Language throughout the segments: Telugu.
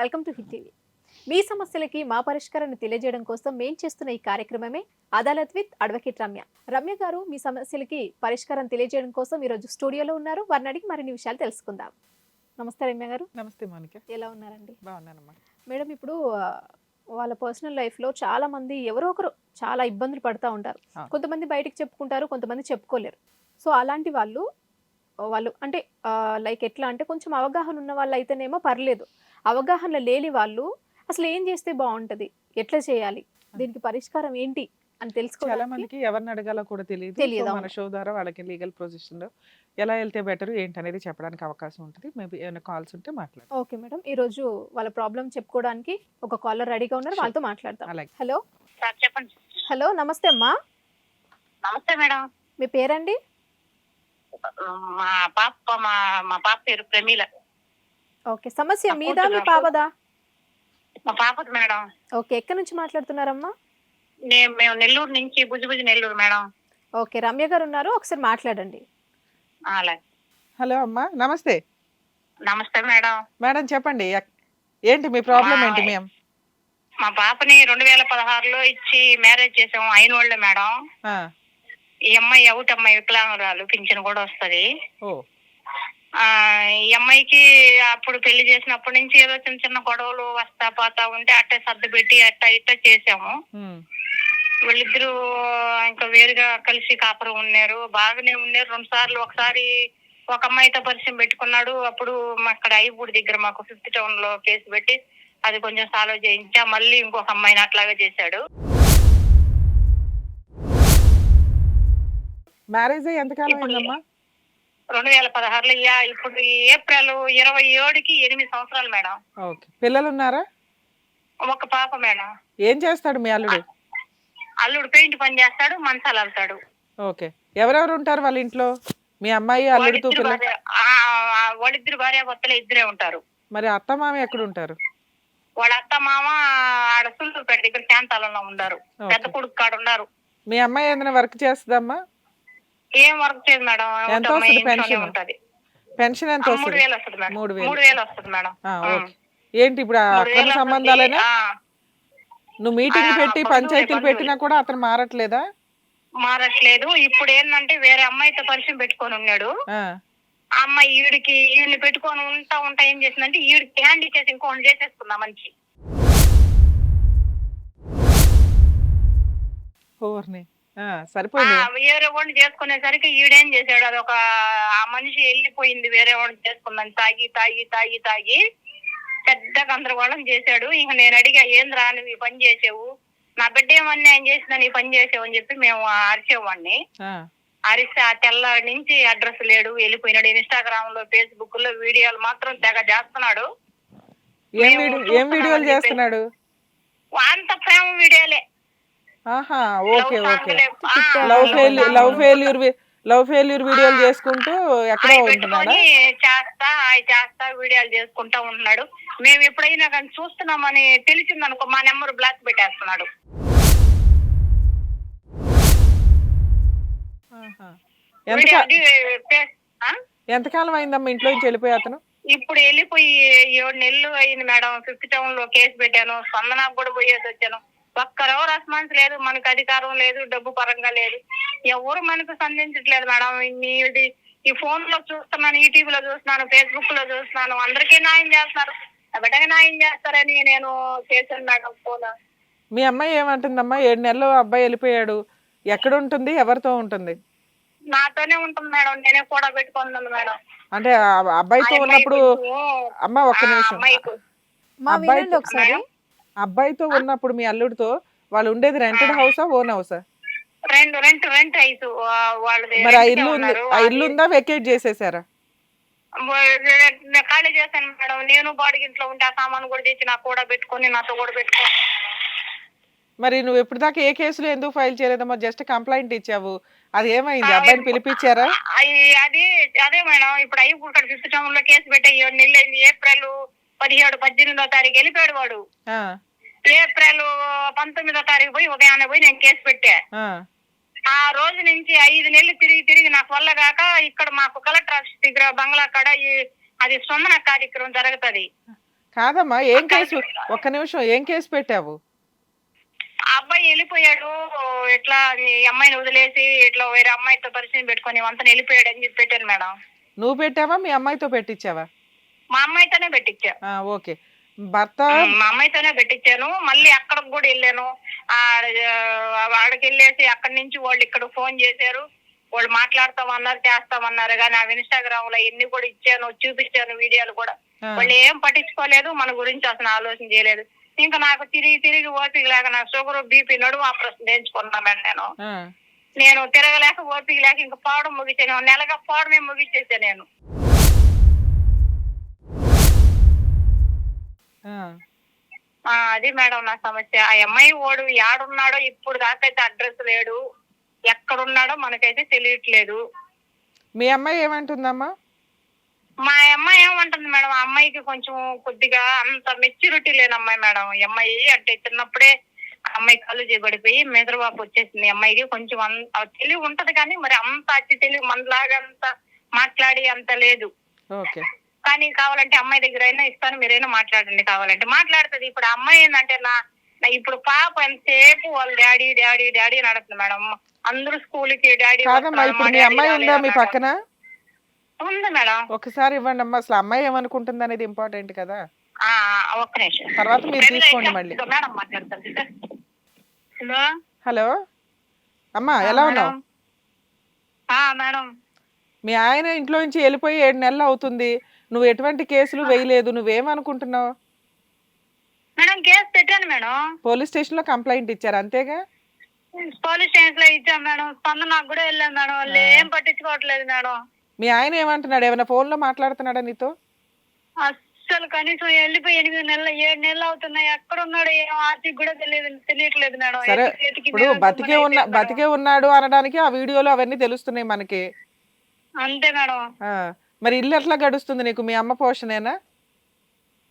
Welcome to hit TV. మీ సమస్యలకి మా పరిష్కారాన్ని తెలియజేయడం కోసం మేం చేస్తున్న ఈ కార్యక్రమమే అదాలత్ విత్ అడ్వకేట్ రమ్య. రమ్య గారు మీ సమస్యలకి పరిష్కారం తెలియజేయడం కోసం ఈరోజు స్టూడియోలో ఉన్నారు. వారిని అడిగి మరిన్ని విషయాలు తెలుసుకుందాం. నమస్తే రమ్య గారు. నమస్తే మౌనిక. ఎలా ఉన్నారండి? బాగున్నానమ్మా. మేడం ఇప్పుడు వాళ్ళ పర్సనల్ లైఫ్లో చాలా మంది ఎవరో ఒకరు చాలా ఇబ్బందులు పడుతూ ఉంటారు. కొంతమంది బయటికి చెప్పుకుంటారు కొంతమంది చెప్పుకోలేరు. సో అలాంటి వాళ్ళు వాళ్ళు అంటే లైక్ ఎట్లా అంటే కొంచెం అవగాహన ఉన్న వాళ్ళు అయితేనేమో పర్లేదు. అవగాహన లేని వాళ్ళు అసలు ఏం చేస్తే బాగుంటది? ఎట్లా చేయాలి? దీనికి పరిష్కారం ఏంటి? అని చాలా తెలుసుకోవాలి మందికి ఎవరిని అడగాలో కూడా తెలియదు. మన. షో ద్వారా వాళ్ళకి లీగల్ పొజిషన్లో ఎలా వెళ్తే బెటర్ ఏంటనేది చెప్పడానికి అవకాశం ఉంటుంది. మేబీ ఏమైనా కాల్స్ ఉంటే మాట్లాడు ఓకే మేడం. ఈ రోజు వాళ్ళ ప్రాబ్లం చెప్పుకోవడానికి ఒక కాలర్ రెడీగా ఉన్నారు. వాళ్ళతో మాట్లాడతాం అలాగే. హలో. సార్ చెప్పండి. హలో నమస్తే అమ్మా. నమస్తే మేడం. మీ పేరండి? మా పాప మా మా పాప పేరు ప్రమీల. ఓకే. సమస్య మీదా మీ. పాపదా మా పాపది? మేడం. ఓకే. ఎక్కడి నుంచి మాట్లాడుతున్నారమ్మా? నేను మేము నెల్లూరు నుంచి బుజ్జిబుజ్జి నెల్లూరు మేడం. ఓకే. రమ్య గారు ఉన్నారు. ఒకసారి మాట్లాడండి. అలాగే. హలో అమ్మా. నమస్తే. నమస్తే మేడం. మేడం చెప్పండి. ఏంటి మీ ప్రాబ్లం ఏంటి మేము మా పాపని రెండు వేల పదహారులో ఇచ్చి మ్యారేజ్ చేసాం అయిన వాళ్ళే మేడం. ఆ, ఈ అమ్మాయి అవుట్ అమ్మాయి వికలాంగురాలు. పింఛన్ కూడా వస్తది. ఈ అమ్మాయికి అప్పుడు పెళ్ళి చేసినప్పటి నుంచి ఏదో చిన్న చిన్న గొడవలు వస్తా పోతా ఉంటే అట్టే సర్దు పెట్టి అట్ట ఇట్ట చేసాము వీళ్ళిద్దరూ ఇంకా వేరుగా కలిసి కాపురం ఉన్నారు. బాగానే ఉన్నారు. రెండు సార్లు ఒకసారి ఒక అమ్మాయితో పరిచయం పెట్టుకున్నాడు. అప్పుడు మా అక్కడ ఐపూడి దగ్గర మాకు ఫిఫ్త్ టౌన్లో కేసు పెట్టి అది కొంచెం సాల్వ్ చేయించా. మళ్ళీ ఇంకొక అమ్మాయిని అట్లాగే చేశాడు. మ్యారేజ్ ఇప్పుడు అయిందమ్మా? రెండు వేల పదహారులో ఇప్పుడు ఏప్రిల్ ఇరవై ఏడుకి ఎనిమిది సంవత్సరాలు మేడం. ఓకే. పిల్లలు ఉన్నారా ఒక పాప మేడం. ఏం చేస్తాడు మీ అల్లుడు? అల్లుడు పెయింట్ పని చేస్తాడు మంచాలు వెళ్తాడు ఓకే. ఎవరెవరు ఉంటారు వాళ్ళ ఇంట్లో? మీ అమ్మాయి అల్లుడితో వాళ్ళిద్దరు భార్య భర్తలు ఇద్దరే ఉంటారు. మరి అత్త మామ ఎక్కడ ఉంటారు? వాళ్ళ అత్త మామ ఆడ సుల్లూరుపేట దగ్గర శాంతాలలో ఉన్నారు. పెద్ద కొడుకు కాడ ఉన్నారు. మీ అమ్మాయి ఏదైనా వర్క్ చేస్తుందమ్మా? ఏం వర్క్ చేయదు మేడం ఎంత వస్తుంది ఇంట్లోనే పెన్షన్? ఉంటది. పెన్షన్ ఎంత మూడు వస్తుంది? వేలు వస్తుంది మేడం. మూడు వేలు. మూడు వేలు వస్తుంది మేడం. ఆ, ఉం. ఓకే. ఏంటి ఇప్పుడు ఆ మూడు అక్రమ వేలు వస్తుంది. సంబంధాలేనా? ఆ, నువ్వు మీటింగ్ ఆ, పెట్టి బంధువులే, పంచాయతీలు. పెట్టినా కూడా అతను మారట్లేదా? మారట్లేదు. ఇప్పుడు ఏంటంటే వేరే అమ్మాయితో పరిచయం పెట్టుకొని ఉన్నాడు. ఆ, ఆ అమ్మాయి ఈడికి ఈడిని పెట్టుకొని ఉంటా ఉంటా ఏం చేసిందంటే ఈడికి హ్యాండ్ ఇచ్చేసి ఇంకోటి చేసేసుకుందా మంచి. సరిపోయింది వేరే వాడిని చేసుకునేసరికి ఈడేం చేశాడు? అది ఒక ఆ మనిషి వెళ్ళిపోయింది వేరే వాడిని చేసుకుందని. తాగి తాగి తాగి తాగి పెద్ద గందరగోళం చేశాడు. ఇంక నేను అడిగా ఏంద్రా నువ్వు ఈ పని చేసావు? నా బిడ్డ ఏమన్నా ఆయన చేసిందని ఈ పని చేసావు? అని చెప్పి మేము అరిచేవాడిని. అరిస్తే ఆ తెల్లారి నుంచి అడ్రస్ లేడు వెళ్ళిపోయినాడు. ఇన్స్టాగ్రామ్లో ఫేస్బుక్లో వీడియోలు మాత్రం తెగ చేస్తున్నాడు. ఏం ఏం వీడియోలు చేస్తున్నాడు? అంత ప్రేమ వీడియోలే. ఆహా okay okay. Love failure love failure love failure వీడియోలు. చేసుకుంటూ ఎక్కడో ఉంటున్నాడా? చేస్తా అవి చేస్తా వీడియోలు చేసుకుంటా ఉంటున్నాడు. మేము ఎప్పుడైనా కానీ చూస్తున్నామని తెలిసిందనుకో మా నెంబర్ బ్లాక్ పెట్టేస్తున్నాడు? ఎంతకాలం అయిందమ్మా ఇంట్లో నుంచి వెళ్ళిపోయి అతను? ఇప్పుడు వెళ్ళిపోయి ఏడు నెలలు అయింది మేడం. ఫిఫ్త్ టౌన్లో కేసు పెట్టాను. స్పందనకు కూడా పోయేసి వచ్చాను. ఒక్కరో రెస్పాన్స్ లేదు మనకు అధికారం లేదు డబ్బు పరంగా లేదు. ఎవరు మనకు సంధించట్లేదు మేడం. మీది ఈ ఫోన్లో చూస్తున్నాను ఈ టీవీలో చూస్తున్నాను ఫేస్బుక్లో చూస్తున్నాను. అందరికీ న్యాయం చేస్తున్నారు. నా బిడ్డకి న్యాయం చేస్తారని నేను చేశాను మేడం ఫోన్. మీ అమ్మాయి ఏమంటుందమ్మా? ఏడు నెలలు అబ్బాయి వెళ్ళిపోయాడు. ఎక్కడ ఉంటుంది ఎవరితో ఉంటుంది? నాతోనే ఉంటుంది మేడం. నేనే కూడా పెట్టుకున్నాను మేడం. అంటే అబ్బాయితో ఉన్నప్పుడు అమ్మ ఒక్క నిమిషం. అబ్బాయి- వినండి ఒకసారి? అబ్బాయితో ఉన్నప్పుడు మీ అల్లుడితో వాళ్ళు ఉండేది రెంటెడ్ హౌసా ఓన్ హౌసా రెండు రెంట్ రెంట్ ఐసు వాళ్ళది మరి ఆ ఇల్లు ఉంది. ఆ ఇల్లు ఉందా వెకేట్ చేసేసారా? ఖాళీ చేశాను మేడం. నేను బాడిగింట్లో ఉంటే ఆ సామాను కూడా తెచ్చి నాకు కూడా పెట్టుకొని నాతో కూడా పెట్టుకో. మరి నువ్వు ఎప్పుడు దాకా ఏ కేసులో ఎందుకు ఫైల్ చేయలేదమ్మా? జస్ట్ కంప్లైంట్ ఇచ్చావు. అది ఏమైంది? అబ్బాయిని పిలిపించారా? అయి- అది అదే మేడం. ఇప్పుడు అయ్యి ఇక్కడ ఫిఫ్త్ టౌన్లో కేసు పెట్టే ఏడు నెలలు అయింది ఏప్రిల్ పదిహేడు పద్దెనిమిదో తారీఖు వెళ్ళిపోయాడు వాడు. ఆ, ఏప్రిల్ పంతొమ్మిదో తారీఖు పోయి ఉదయాన్నే పోయి నేను కేసు పెట్టా. ఆ, రోజు నుంచి ఐదు నెలలు తిరిగి తిరిగి నాకు వల్ల కాక ఇక్కడ మాకు కలెక్టర్ ఆఫీస్ దగ్గర బంగ్లా కాడ అది స్పందన కార్యక్రమం జరుగుతుంది. కాదమ్మా ఏం కేసు? ఒక్క నిమిషం ఏం కేసు పెట్టావు? అబ్బాయి వెళ్ళిపోయాడు ఇట్లా అమ్మాయిని వదిలేసి ఇట్లా వేరే అమ్మాయితో పరిచయం పెట్టుకొని అంతా వెళ్ళిపోయాడు అని చెప్పి పెట్టాను మేడం. నువ్వు పెట్టావా? మీ అమ్మాయితో పెట్టించావా? మా అమ్మాయితోనే పెట్టించా. ఓకే. భర్త? మా అమ్మాయితోనే పెట్టించాను. మళ్ళీ అక్కడికి కూడా వెళ్ళాను. ఆడకి వెళ్ళేసి అక్కడి నుంచి వాళ్ళు ఇక్కడ ఫోన్ చేశారు. వాళ్ళు మాట్లాడతామన్నారు చేస్తామన్నారు. కానీ ఆ ఇన్స్టాగ్రామ్లో ఎన్ని కూడా ఇచ్చాను చూపించాను వీడియోలు కూడా. వాళ్ళు ఏం పట్టించుకోలేదు మన గురించి అసలు ఆలోచన చేయలేదు. ఇంకా నాకు తిరిగి తిరిగి ఓపిక లేక నాకు షుగర్ బీపీ నడుము ఆపరేషన్ చేయించుకున్నా మేడం నేను నేను తిరగలేక ఓపిక లేక ఇంకా పోవడం ముగించాను నెలగా పోవడమే ముగించేసాను నేను. ఆ. అది మేడం నా సమస్య. ఆ అమ్మాయి ఓడు యాడున్నాడో ఇప్పుడు దాకా అయితే అడ్రస్ లేడు. ఎక్కడున్నాడో మనకైతే తెలియట్లేదు. మీ అమ్మాయి ఏమంటుందమ్మా? మా అమ్మాయి ఏమంటుంది మేడం? ఆ అమ్మాయికి కొంచెం కొద్దిగా అంత మెచ్యూరిటీ లేని అమ్మాయి మేడం. ఈ అమ్మాయి అంటే చిన్నప్పుడే అమ్మాయి కళ్ళు చేయబడిపోయి మెదడువాపు వచ్చేసింది. అమ్మాయికి కొంచెం తెలివి ఉంటది కానీ మరి అంత అతి తెలివి మనలాగా అంత మాట్లాడి అంత లేదు. ఓకే. కానీ కావాలంటే అమ్మాయి దగ్గర అయినా ఇస్తాను మీరైనా మాట్లాడండి కావాలంటే. మాట్లాడుతుంది. ఇప్పుడు అమ్మాయి ఏంటంటే నా ఇప్పుడు పాప ఎంతసేపు వాళ్ళ డాడీ డాడీ డాడీ అని అడుగుతుంది మేడం. అందరూ స్కూల్కి డాడీ అమ్మాయి ఉందా మీ పక్కన? ఉంది మేడం. ఒకసారి ఇవ్వండి అమ్మా అసలు అమ్మాయి ఏమనుకుంటుంది అనేది ఇంపార్టెంట్ కదా. ఒక్క నిమిషం. తర్వాత మీరు తీసుకోండి మళ్ళీ. Madam hello? హలో? అమ్మా ఎలా ఉన్నావు? ఆ, మేడం. మీ ఆయన ఇంట్లో నుంచి వెళ్ళిపోయి ఏడు నెలలు అవుతుంది. నువ్వు ఎటువంటి కేసులు వేయలేదు నువ్వేమనుకుంటున్నావు? మేడం కేసు పెట్టాను మేడం. పోలీస్ స్టేషన్లో కంప్లైంట్ ఇచ్చారు అంతేగా? పోలీస్ స్టేషన్లో ఇచ్చాం మేడం. స్పందనకు కూడా వెళ్ళాం మేడం. వాళ్ళు ఏం పట్టించుకోవట్లేదు మేడం. మీ ఆయన ఏమంటున్నాడు? ఏమైనా ఫోన్లో మాట్లాడుతున్నాడా నీతో? అస్సలు కనీసం వెళ్ళిపోయి ఎనిమిది నెలలు ఏడు నెలలు అవుతున్నాయి. ఎక్కడ ఉన్నాడు ఏం ఆర్టిక్ కూడా తెలియదు తెలియట్లేదు మేడం. సరే ఇప్పుడు బతికే ఉన్న. బతికే ఉన్నాడు అనడానికి ఆ వీడియోలో అవన్నీ తెలుస్తున్నాయి మనకి. అంతే మేడం. ఆ, మరి ఇల్లు ఎట్లా గడుస్తుంది నీకు? మీ అమ్మ పోషణేనా?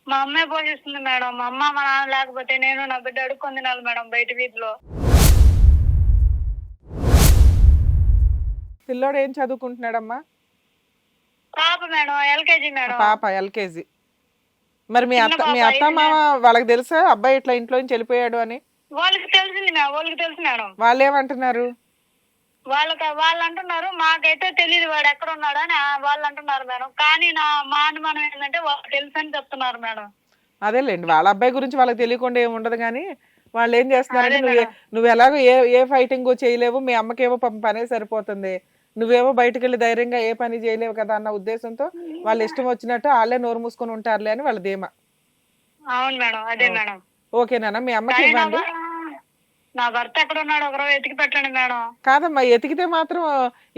మా అమ్మాయి పోషిస్తుంది మేడం. మా అమ్మ మా నాన్న లేకపోతే నేను నా బిడ్డ అడుక్కొని తినాలి మేడం బయట వీధిలో. పిల్లోడు ఏం చదువుకుంటున్నాడమ్మా? పాప మేడం ఎల్కేజీ మేడం. పాప ఎల్కేజీ. మరి మీ అత్త మీ అత్త మామ వాళ్ళకి తెలుసా? అబ్బాయి ఇట్లా ఇంట్లో నుంచి వెళ్ళిపోయాడు అని? వాళ్ళకి తెలిసింది వాళ్ళకి తెలుసు మేడం. వాళ్ళు ఏమంటున్నారు వాళ్ళకి వాళ్ళు అంటున్నారు మాకైతే తెలియదు వాడు ఎక్కడ ఉన్నాడు అని వాళ్ళు అంటున్నారు మేడం. కానీ నా మా అనుమానం ఏంటంటే వాళ్ళకి తెలుసు అని చెప్తున్నారు మేడం. అదేలేండి వాళ్ళ అబ్బాయి గురించి వాళ్ళకి తెలియకుండా ఏమి ఉండదు కానీ వాళ్ళు ఏం చేస్తున్నారంటే నువ్వు నువ్వు ఎలాగో ఏ ఏ ఫైటింగ్ చేయలేవు మీ అమ్మకేమో పాపం పనే సరిపోతుంది. నువ్వేమో బయటకు వెళ్ళి ధైర్యంగా ఏ పని చేయలేవు కదా అన్న ఉద్దేశంతో వాళ్ళు ఇష్టం వచ్చినట్టు వాళ్ళే నోరు మూసుకొని ఉంటారులే అని వాళ్ళ ధీమా. అవును మేడం అదే మేడం. ఓకేనా మీ అమ్మకి ఇవ్వండి. నా భర్త ఎక్కడ ఉన్నాడు ఒకరోజు వెతికి పెట్టండి మేడం. కాదమ్మా ఎతికితే మాత్రం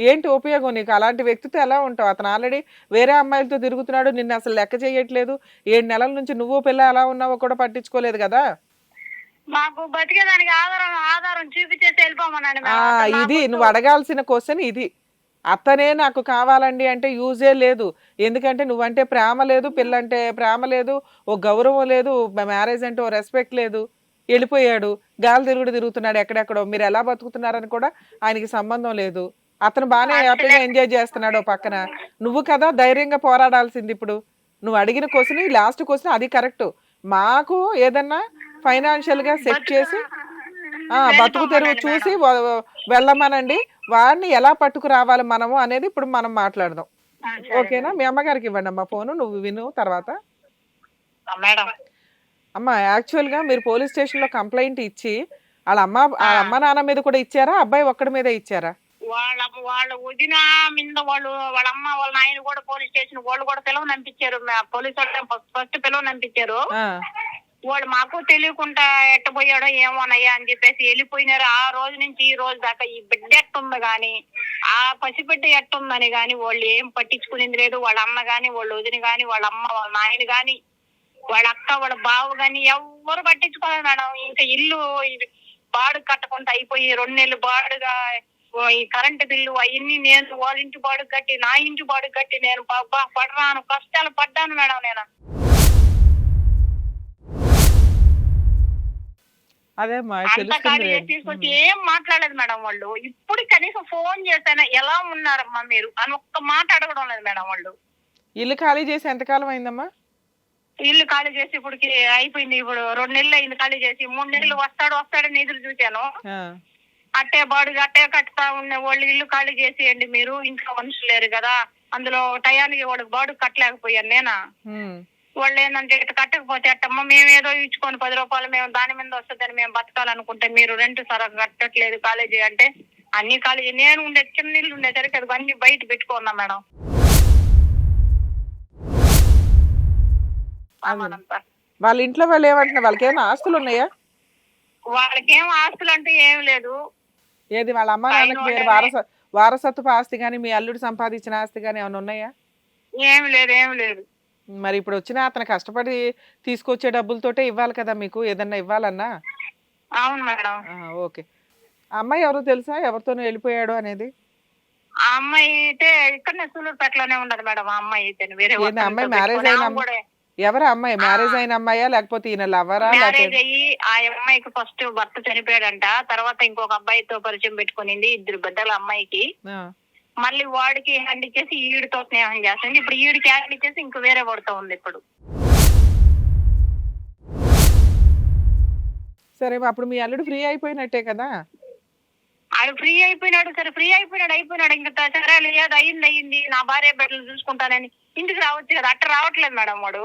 ఏంటి ఉపయోగం నీకు? అలాంటి వ్యక్తితో ఎలా ఉంటావు? అతను ఆల్రెడీ వేరే అమ్మాయిలతో తిరుగుతున్నాడు నిన్ను అసలు లెక్క చేయట్లేదు. ఏడు నెలల నుంచి నువ్వు పిల్ల ఎలా ఉన్నావో కూడా పట్టించుకోలేదు కదా? మాకు బతికేదానికి ఆధారం ఆధారం చూపించేసి వెళ్ళిపోమన్నాడు ఆ ఇది నువ్వు అడగాల్సిన క్వశ్చన్ ఇది. అతనే నాకు కావాలండి అంటే యూజే లేదు. ఎందుకంటే నువ్వంటే ప్రేమ లేదు పిల్లంటే ప్రేమ లేదు ఓ గౌరవం లేదు మ్యారేజ్ అంటే ఓ రెస్పెక్ట్ లేదు. వెళ్ళిపోయాడు గాలి తిరుగుడు తిరుగుతున్నాడు ఎక్కడెక్కడో. మీరు ఎలా బతుకుతున్నారని కూడా ఆయనకి సంబంధం లేదు. అతను బాగానే హ్యాపీగా ఎంజాయ్ చేస్తున్నాడు పక్కన. నువ్వు కదా ధైర్యంగా పోరాడాల్సింది ఇప్పుడు. నువ్వు అడిగిన క్వశ్చన్ లాస్ట్ క్వశ్చన్ అది కరెక్ట్. మాకు ఏదన్నా ఫైనాన్షియల్గా సెట్ చేసి ఆ బతుకు తెరువు చూసి వెళ్ళమనండి. వాడిని ఎలా పట్టుకు రావాలి మనము అనేది ఇప్పుడు మనం మాట్లాడదాం. ఓకేనా? మీ అమ్మగారికి ఇవ్వండి అమ్మ ఫోను. నువ్వు విను తర్వాత. మేడం. అమ్మ యాక్చువల్గా మీరు పోలీస్ స్టేషన్లో కంప్లైంట్ ఇచ్చి వాళ్ళ అమ్మ వాళ్ళ అమ్మ నాన్న మీద కూడా ఇచ్చారా? అబ్బాయి ఒక్కడి మీద ఇచ్చారా? వాళ్ళ వాళ్ళ వదిన మీద వాళ్ళు వాళ్ళ అమ్మ వాళ్ళ నాయన కూడా పోలీస్ స్టేషన్ వాళ్ళు కూడా పిలవని పంపించారు పోలీస్ వాళ్ళు ఫస్ట్ పిలవని ఆ, వాడు మాకు తెలియకుండా ఎట్టబోయాడో ఏమోనయ్యా అని చెప్పేసి వెళ్ళిపోయినారు. ఆ రోజు నుంచి ఈ రోజు దాకా ఈ బిడ్డ ఎట్టుంది గాని ఆ పసిబిడ్డ ఎట్టుందని గాని వాళ్ళు ఏం పట్టించుకునేది లేదు. వాళ్ళ అన్న గాని వాళ్ళ వదిన గాని వాళ్ళ అమ్మ వాళ్ళ నాయన గాని వాళ్ళ అక్క వాళ్ళ బావ గాని ఎవ్వరు పట్టించుకోలేదు మేడం. ఇంకా ఇల్లు బాడు కట్టకుండా అయిపోయి రెండు నెలలు బాడుగా ఈ కరెంటు బిల్లు అవన్నీ నేను వాళ్ళ ఇంటి బాడు కట్టి నా ఇంటి బాడు కట్టి నేను పడరాను. కష్టాలు పడ్డాను మేడం నేను. తీసుకొచ్చి ఏం మాట్లాడలేదు మేడం వాళ్ళు. ఇప్పుడు కనీసం ఫోన్ చేశాను ఎలా ఉన్నారమ్మా మీరు? అని ఒక్క మాట అడగడం లేదు మేడం వాళ్ళు. ఇల్లు ఖాళీ చేసి ఎంతకాలం అయిందమ్మా? ఇల్లు ఖాళీ చేసి ఇప్పటికి అయిపోయింది. ఇప్పుడు రెండు నెలలు అయింది ఖాళీ చేసి. మూడు నెలలు వస్తాడు వస్తాడని ఎదురు చూశాను. అట్టే బాడు అట్టే కట్టుతా ఉన్న వాళ్ళు ఇల్లు ఖాళీ చేసేయండి మీరు. ఇంట్లో మనుషులు లేరు కదా. అందులో టయానికి వాళ్ళకి బాడు కట్టలేకపోయాను నేనా? వాళ్ళు ఏంటంటే ఇట్లా కట్టకపోతే అట్టమ్మ మేము ఏదో ఇచ్చుకొని పది రూపాయలు మేము దాని మీద వస్తుందని మేము బతకాలనుకుంటే మీరు రెంట్ సర కట్టట్లేదు. కాలేజీ అంటే అన్ని కాలేజీ నేను ఉండే చిన్న ఇల్లు ఉండేసరికి అది అన్ని బయట పెట్టుకున్నా మేడం. వాళ్ళ ఇంట్లో వాళ్ళు ఏమంటున్నారు? వాళ్ళకి ఏమైనా ఆస్తులు ఉన్నాయా? వాళ్ళకి ఆస్తులు అంటే ఏం లేదు. ఏది వాళ్ళ అమ్మ నాన్నకి వేరే వారస వారసత్వపు ఆస్తి కానీ మీ అల్లుడు సంపాదించిన ఆస్తి కానీ ఏమైనా ఉన్నాయా? ఏం లేదు ఏం లేదు. మరి ఇప్పుడు వచ్చిన అతను కష్టపడి తీసుకొచ్చే డబ్బులతోటే ఇవ్వాలి కదా మీకు? ఏదన్నా ఇవ్వాలన్నా? అవును మేడం. ఓకే. అమ్మాయి ఎవరో తెలుసా? ఎవరితోనూ వెళ్ళిపోయాడు అనేది? ఆ అమ్మాయి అయితే ఇక్కడనే సూలూరుపేటలోనే ఉండదు మేడం. ఆ అమ్మాయి అయితే వేరే ఏంది వర్క్ అమ్మాయి పెట్టుకొని అయిన ఎవరు అమ్మాయి? మ్యారేజ్ అయిన అమ్మాయా? లేకపోతే ఈయన లవరా? మ్యారేజ్ అయ్యి ఆ అమ్మాయికి ఫస్ట్ భర్త చనిపోయాడంట. తర్వాత ఇంకొక అబ్బాయితో పరిచయం పెట్టుకునింది ఇద్దరు బిడ్డల అమ్మాయికి. మళ్ళీ వాడికి హ్యాండ్ ఇచ్చేసి ఈడితో స్నేహం చేస్తుంది. ఇప్పుడు ఈడికి హ్యాండ్ ఇచ్చేసి ఇంక వేరే వాడితో ఉంది ఇప్పుడు. సరే అప్పుడు మీ అల్లుడు ఫ్రీ అయిపోయినట్టే కదా? ఆడు ఫ్రీ అయిపోయినాడు సరే ఫ్రీ అయిపోయినాడు అయిపోయినాడు. ఇంకా సరే లేదు అయింది అయింది. నా భార్య బిడ్డలు చూసుకుంటానని ఇంటికి రావచ్చు కదా. అట్ట రావట్లేదు మేడం వాడు.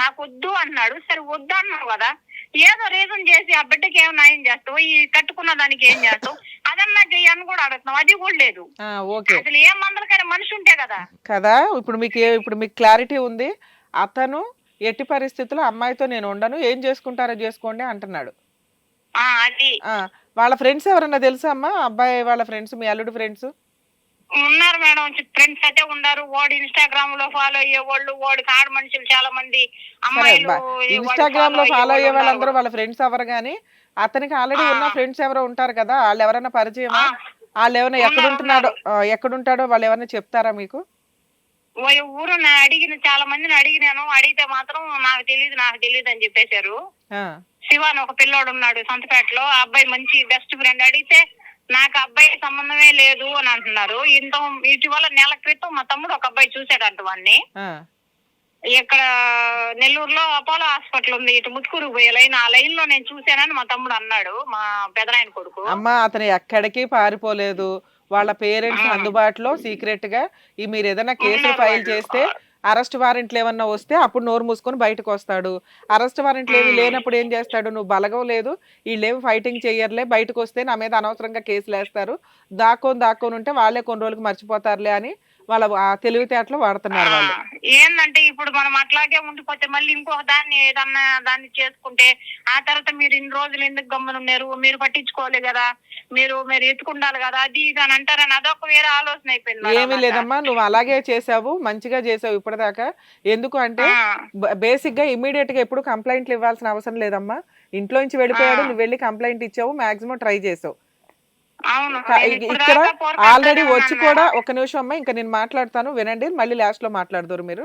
నాకు వద్దు అన్నాడు. సరే వద్దు అన్నావు కదా. ఏదో రీజన్ చేసి ఆ బిడ్డకి ఏం న్యాయం చేస్తావు? ఈ కట్టుకున్న దానికి ఏం చేస్తావు? అదన్నా చెయ్యి అని కూడా అడుగుతున్నావు. అది కూడా లేదు. అసలు ఏ మందలకైనా మనిషి ఉంటే కదా. కదా ఇప్పుడు మీకు ఇప్పుడు మీకు క్లారిటీ ఉంది. అతను ఎట్టి పరిస్థితుల్లో అమ్మాయితో నేను ఉండను. ఏం చేసుకుంటారో చేసుకోండి అంటున్నాడు. వాళ్ళ ఫ్రెండ్స్ ఎవరన్నా తెలుసా అమ్మా? అబ్బాయి వాళ్ళ ఫ్రెండ్స్ మీ అల్లుడు ఫ్రెండ్స్ ఉన్నారు మేడం. ఫ్రెండ్స్ అయితే ఉన్నారు. వాడు ఇన్స్టాగ్రామ్లో ఫాలో అయ్యే వాళ్ళు వాడు కాడు మనుషులు చాలా మంది అమ్మాయిలు ఇన్స్టాగ్రామ్లో ఫాలో అయ్యే అయ్యే వాళ్ళు వాళ్ళందరూ. వాళ్ళ ఫ్రెండ్స్ ఎవరు గానీ అతనికి ఆల్రెడీ. ఉన్న ఫ్రెండ్స్ ఎవరో ఉంటారు కదా వాళ్ళు ఎవరైనా పరిచయమా? ఆ. వాళ్ళు ఏమైనా ఎక్కడ ఉన్నారు, ఉంటున్నాడో ఆ, ఎక్కడుంటాడో వాళ్ళు ఎవరైనా చెప్తారా మీకు? ఊరు నా అడిగిన చాలా మందిని అడిగినాను. అడిగితే మాత్రం నాకు తెలియదు నాకు తెలియదు అని చెప్పేశారు. ఆ, శివ అని ఒక పిల్లోడు ఉన్నాడు సంతపేటలో. ఆ అబ్బాయి మంచి బెస్ట్ ఫ్రెండ్ అడిగితే నాకు అబ్బాయి సంబంధమే లేదు అని అంటున్నారు. ఇంత ఇటీవల నెల క్రితం మా తమ్ముడు ఒక అబ్బాయి చూశాడంట వాడిని ఇక్కడ నెల్లూరులో అపోలో హాస్పిటల్ ఉంది. ఇటు ముత్తుకూరు పోయే లైన్ ఆ లైన్లో నేను చూశానని మా తమ్ముడు అన్నాడు మా పెదనాయన కొడుకు. అమ్మ అతను ఎక్కడికి పారిపోలేదు. వాళ్ళ పేరెంట్స్. అందుబాటులో సీక్రెట్గా ఈ మీరు ఏదైనా కేసులు ఫైల్. చేస్తే అరెస్ట్ వారెంట్లు ఏమన్నా వస్తే అప్పుడు నోరు మూసుకొని బయటకు వస్తాడు. అరెస్ట్ వారెంట్లు ఏమి లేనప్పుడు ఏం చేస్తాడు? నువ్వు బలగం లేదు వీళ్ళేమి ఫైటింగ్ చేయర్లే బయటకు వస్తే నా మీద అనవసరంగా కేసులు వేస్తారు దాక్కొని దాక్కొని ఉంటే వాళ్ళే కొన్ని రోజులకు మర్చిపోతారులే అని వాళ్ళ ఆ తెలివితేటలు వాడుతున్నారు వాళ్ళు. ఆ, ఏందంటే ఇప్పుడు మనం అట్లాగే ఉండిపోతే మళ్ళీ ఇంకొక దాన్ని ఏదన్నా దాన్ని చేసుకుంటే ఆ తర్వాత మీరు ఇన్ని రోజులు ఎందుకు గమ్మునున్నారు? మీరు పట్టించుకోవాలి కదా. మీరు మీరు ఎత్తుకుండాలి కదా. అది ఇది అని అంటారని అదొక వేరే ఆలోచన అయిపోయింది ఏమీ. లేదమ్మా నువ్వు అలాగే చేసావు మంచిగా చేసావు ఇప్పటిదాకా. ఎందుకు అంటే బేసిక్గా ఇమీడియట్గా ఎప్పుడు కంప్లైంట్లు ఇవ్వాల్సిన అవసరం లేదమ్మా. ఇంట్లో నుంచి వెళ్ళిపోయాడు. నువ్వు వెళ్ళి కంప్లైంట్ ఇచ్చావు మాక్సిమం ట్రై చేసావు. ఇక్కడ ఆల్రెడీ వచ్చి కూడా. ఒక నిమిషం అమ్మా ఇంకా నేను మాట్లాడతాను వినండి మళ్ళీ లాస్ట్లో మాట్లాడదురు మీరు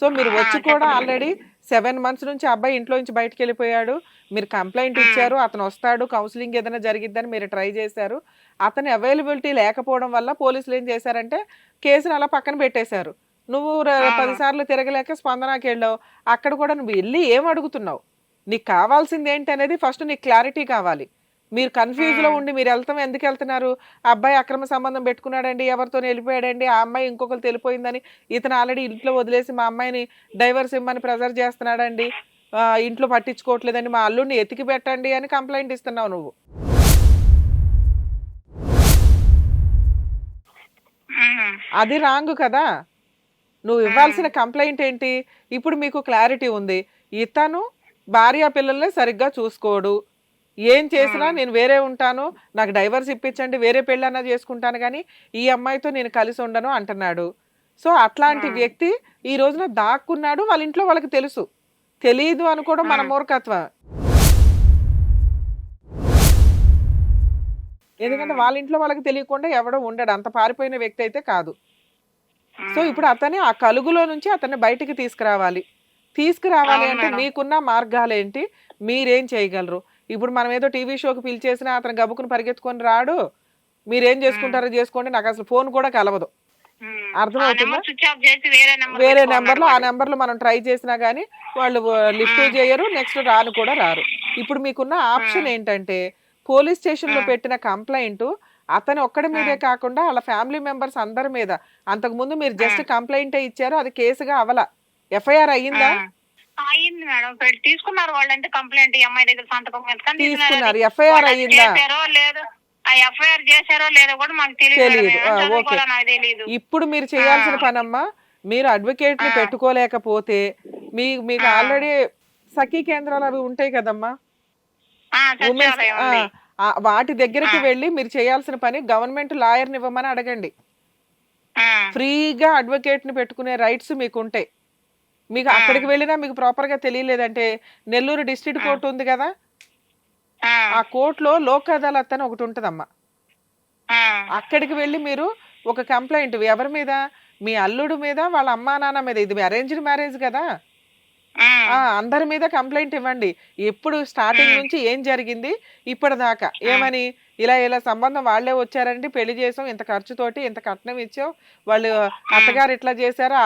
సో మీరు వచ్చి కూడా. ఆల్రెడీ సెవెన్ మంత్స్ నుంచి అబ్బాయి ఇంట్లో నుంచి బయటకు వెళ్ళిపోయాడు మీరు కంప్లైంట్. ఇచ్చారు అతను వస్తాడు కౌన్సిలింగ్ ఏదైనా జరిగిద్దని మీరు ట్రై చేశారు అతని అవైలబిలిటీ లేకపోవడం వల్ల పోలీసులు ఏం చేశారంటే కేసును అలా పక్కన పెట్టేశారు నువ్వు ర- ఆ. పది సార్లు తిరగలేక స్పందనకి వెళ్ళావు అక్కడ కూడా నువ్వు వెళ్ళి ఏం అడుగుతున్నావు నీకు కావాల్సింది ఏంటి అనేది ఫస్ట్ నీకు క్లారిటీ కావాలి మీరు కన్ఫ్యూజ్లో. ఉండి మీరు వెళ్తాం ఎందుకు వెళ్తున్నారు? అబ్బాయి అక్రమ సంబంధం పెట్టుకున్నాడండి ఎవరితో వెళ్ళిపోయాడండి ఆ అమ్మాయి ఇంకొకరు తెలిపోయిందని ఇతను ఆల్రెడీ ఇంట్లో వదిలేసి మా అమ్మాయిని డైవర్స్ ఇమ్మని ప్రెజర్ చేస్తున్నాడండి. ఇంట్లో పట్టించుకోవట్లేదండి మా అల్లుడిని ఎతికి పెట్టండి అని కంప్లైంట్ ఇస్తున్నావు నువ్వు. అది రాంగ్ కదా. నువ్వు ఇవ్వాల్సిన కంప్లైంట్ ఏంటి? ఇప్పుడు మీకు క్లారిటీ ఉంది. ఇతను భార్య పిల్లల్ని సరిగ్గా చూసుకోడు. ఏం చేసినా. నేను వేరే ఉంటాను నాకు డైవర్స్ ఇప్పించండి వేరే పెళ్ళన్నా చేసుకుంటాను కానీ ఈ అమ్మాయితో నేను కలిసి ఉండను అంటున్నాడు సో అట్లాంటి. వ్యక్తి ఈ రోజున దాక్కున్నాడు వాళ్ళ ఇంట్లో వాళ్ళకి తెలుసు తెలియదు అనుకోవడం మన. మూర్ఖత్వం ఎందుకంటే. వాళ్ళ ఇంట్లో వాళ్ళకి తెలియకుండా ఎవడో ఉండడు అంత పారిపోయిన వ్యక్తి అయితే కాదు సో. ఇప్పుడు అతని ఆ కలుగులో నుంచి అతన్ని బయటికి తీసుకురావాలి తీసుకురావాలి అంటే. మీకున్న మార్గాలు ఏంటి మీరేం చేయగలరు ఇప్పుడు మనం ఏదో టీవీ షోకి పిలిచేసినా అతను గబుకుని పరిగెత్తుకొని రాడు. మీరేం చేసుకుంటారో చేసుకోండి. నాకు అసలు ఫోన్ కూడా కలవదు. అర్థమవుతుందా? వేరే నెంబర్ వేరే నెంబర్లో ఆ నెంబర్లో మనం ట్రై చేసినా కానీ వాళ్ళు లిఫ్ట్. చేయరు నెక్స్ట్ రాను కూడా రారు. ఇప్పుడు మీకున్న ఆప్షన్. ఏంటంటే పోలీస్ స్టేషన్లో. పెట్టిన కంప్లైంట్ అతను ఒక్కడి మీదే కాకుండా వాళ్ళ ఫ్యామిలీ మెంబర్స్ అందరి మీద. అంతకు ముందు మీరు జస్ట్ కంప్లైంట్ ఇచ్చారు అది కేసుగా అవల. ఎఫ్ఐఆర్ అయ్యిందా? అయింది మేడం. తీసుకున్నారు వాళ్ళంటే కంప్లైంట్ ఈ అమ్మాయి దగ్గర సంతకం ఎంతకని తీసుకున్నారు. ఎఫ్ఐఆర్ అయ్యిందా? లేదో ఆ ఎఫ్ఐఆర్ చేశారో లేదో కూడా మాకు తెలియదు ఇప్పుడు మీరు చేయాల్సిన ఆ. పనమ్మా. మీరు అడ్వకేట్ని. పెట్టుకోలేకపోతే మీ మీకు. ఆల్రెడీ సఖీ కేంద్రాలు అవి ఉంటాయి కదమ్మా. వాటి దగ్గరికి. వెళ్ళి మీరు చేయాల్సిన పని గవర్నమెంట్ లాయర్ని ఇవ్వమని అడగండి. ఫ్రీగా అడ్వకేట్ని పెట్టుకునే రైట్స్ మీకు ఉంటాయి మీకు. అక్కడికి వెళ్ళినా మీకు ప్రాపర్గా తెలియలేదంటే నెల్లూరు డిస్ట్రిక్ట్. కోర్టు ఉంది కదా? ఆ, కోర్టులో లోక్ అదాలత్ అని ఒకటి ఉంటదమ్మా. అక్కడికి వెళ్ళి మీరు ఒక కంప్లైంట్ ఎవరి మీద? మీ అల్లుడు మీద వాళ్ళ అమ్మా నాన్న మీద. ఇది అరేంజ్డ్ మ్యారేజ్ కదా? అందరి మీద కంప్లైంట్ ఇవ్వండి. ఎప్పుడు స్టార్టింగ్. నుంచి ఏం జరిగింది? ఇప్పటిదాకా. ఏమని? ఇలా ఇలా సంబంధం వాళ్ళే వచ్చారండి పెళ్ళి చేసాం ఇంత ఖర్చుతోటి ఇంత కట్నం ఇచ్చాం. వాళ్ళు అత్తగారు ఇట్లా చేశారు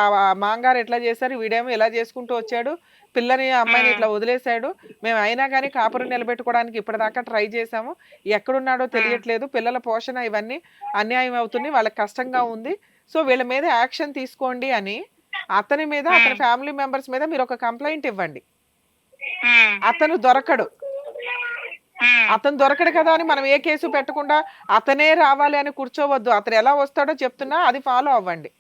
మాంగారు ఇట్లా చేశారు వీడేమో ఇలా చేసుకుంటూ వచ్చాడు. పిల్లని అమ్మాయిని ఇట్లా వదిలేశాడు. మేము అయినా కానీ కాపురం నిలబెట్టుకోవడానికి ఇప్పటిదాకా ట్రై చేసాము ఎక్కడున్నాడో తెలియట్లేదు. పిల్లల పోషణ ఇవన్నీ అన్యాయం అవుతుంది వాళ్ళకి కష్టంగా ఉంది. సో వీళ్ళ మీద యాక్షన్ తీసుకోండి అని అతని మీద అతని ఫ్యామిలీ మెంబర్స్ మీద మీరు ఒక కంప్లైంట్ ఇవ్వండి. అతను దొరకడు. అతను దొరకడు కదా అని మనం ఏ కేసు పెట్టకుండా అతనే రావాలి అని కూర్చోవద్దు. అతను ఎలా వస్తాడో చెప్తున్నా అది ఫాలో అవ్వండి.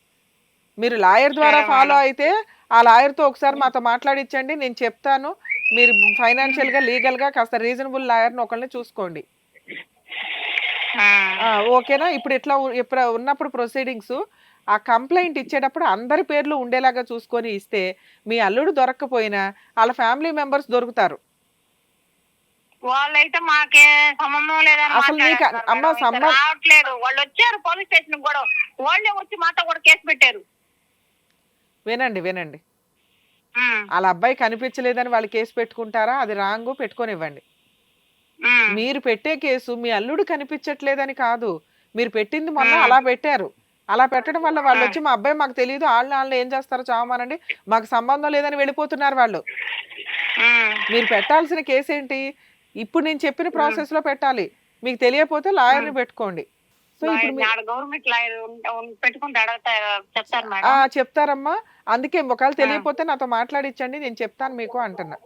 మీరు లాయర్ ద్వారా ఫాలో. అయితే ఆ లాయర్తో ఒకసారి మాతో మాట్లాడించండి నేను చెప్తాను. మీరు ఫైనాన్షియల్గా లీగల్గా కాస్త రీజనబుల్ లాయర్ని ఒకరిని చూసుకోండి. ఓకేనా? ఇప్పుడు ఇట్లా ఇప్పుడు ఉన్నప్పుడు ప్రొసీడింగ్స్ ఆ కంప్లైంట్ ఇచ్చేటప్పుడు అందరి పేర్లు ఉండేలాగా చూసుకొని ఇస్తే మీ అల్లుడు దొరక్కపోయినా వాళ్ళ ఫ్యామిలీ మెంబర్స్ దొరుకుతారు. వాళ్ళైతే మాకే సంబంధం లేదని అసలు నీకు మాట్లాడేస్తున్నారు అమ్మ మేడం. ఇంకా సంబ- రావట్లేదు. వాళ్ళు వచ్చారు పోలీస్ స్టేషన్ కూడా. వాళ్ళే వచ్చి మాతో కూడా కేసు పెట్టారు. వినండి వినండి. ఉమ్, వాళ్ళ అబ్బాయి కనిపించలేదని వాళ్ళు కేసు పెట్టుకుంటారా? అది రాంగ్ పెట్టుకొనివ్వండి. ఉమ్, మీరు పెట్టే కేసు మీ అల్లుడు కనిపించట్లేదని కాదు. మీరు పెట్టింది మొన్న. అలా పెట్టారు. అలా పెట్టడం వల్ల వాళ్ళు. వచ్చి మా అబ్బాయి మాకు తెలియదు వాళ్ళు వాళ్ళు ఏం చేస్తారో చావమానండి. మాకు సంబంధం లేదని వెళ్ళిపోతున్నారు వాళ్ళు. ఉమ్, మీరు పెట్టాల్సిన కేసు ఏంటి ఇప్పుడు నేను చెప్పిన ప్రాసెస్లో పెట్టాలి. మీకు తెలియకపోతే లాయర్ని పెట్టుకోండి. సో ఇప్పుడు గవర్నమెంట్ లాయర్ పెట్టుకుంటే చెప్తారమ్మా. అందుకే ఒకవేళ తెలియకపోతే నాతో మాట్లాడించండి నేను చెప్తాను మీకు అంటున్నా.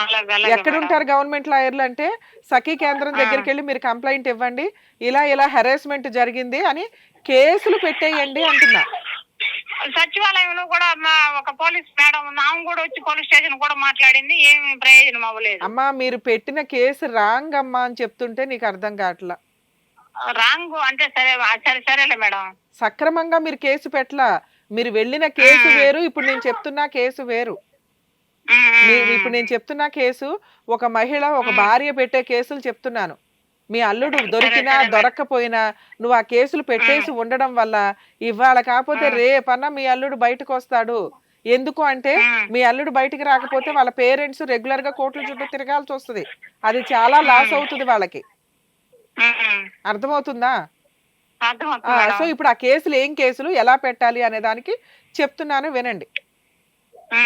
అలాగే అలాగే ఎక్కడ మేడం. ఉంటారు గవర్నమెంట్ లాయర్లు అంటే సఖీ కేంద్రం. దగ్గరికి వెళ్ళి మీరు కంప్లైంట్ ఇవ్వండి. ఇలా ఇలా హెరాస్మెంట్ జరిగింది అని కేసులు పెట్టేయండి అంటున్నా. సచివాలయంలో కూడా మా ఒక పోలీస్ మేడం ఆమె కూడా వచ్చి పోలీస్ స్టేషన్ కూడా మాట్లాడింది. ఏమి ప్రయోజనం అవ్వలేదు. అమ్మా మీరు పెట్టిన కేసు రాంగ్ అమ్మా అని చెప్తుంటే నీకు అర్థం కావట్లా? రాంగ్ అంటే సరే సరే సరేలే మేడం. సక్రమంగా మీరు కేసు పెట్టలా? మీరు వెళ్ళిన కేసు. వేరు ఇప్పుడు నేను చెప్తున్న కేసు వేరు. మీరు ఇప్పుడు నేను చెప్తున్న కేసు ఒక మహిళ ఒక. భార్య పెట్టే కేసులు చెప్తున్నాను. మీ అల్లుడు దొరికినా. దొరక్కపోయినా నువ్వు ఆ కేసులు పెట్టేసి ఉండడం వల్ల ఇవాళ కాకపోతే. రేపన్నా మీ అల్లుడు బయటకు వస్తాడు ఎందుకు అంటే. మీ అల్లుడు బయటికి రాకపోతే వాళ్ళ పేరెంట్స్ రెగ్యులర్గా కోర్టుల చుట్టూ తిరగాల్సి వస్తుంది అది చాలా లాస్. అవుతుంది వాళ్ళకి. అర్థమవుతుందా. సో ఇప్పుడు ఆ కేసులు ఏం కేసులు ఎలా పెట్టాలి అనే దానికి చెప్తున్నాను వినండి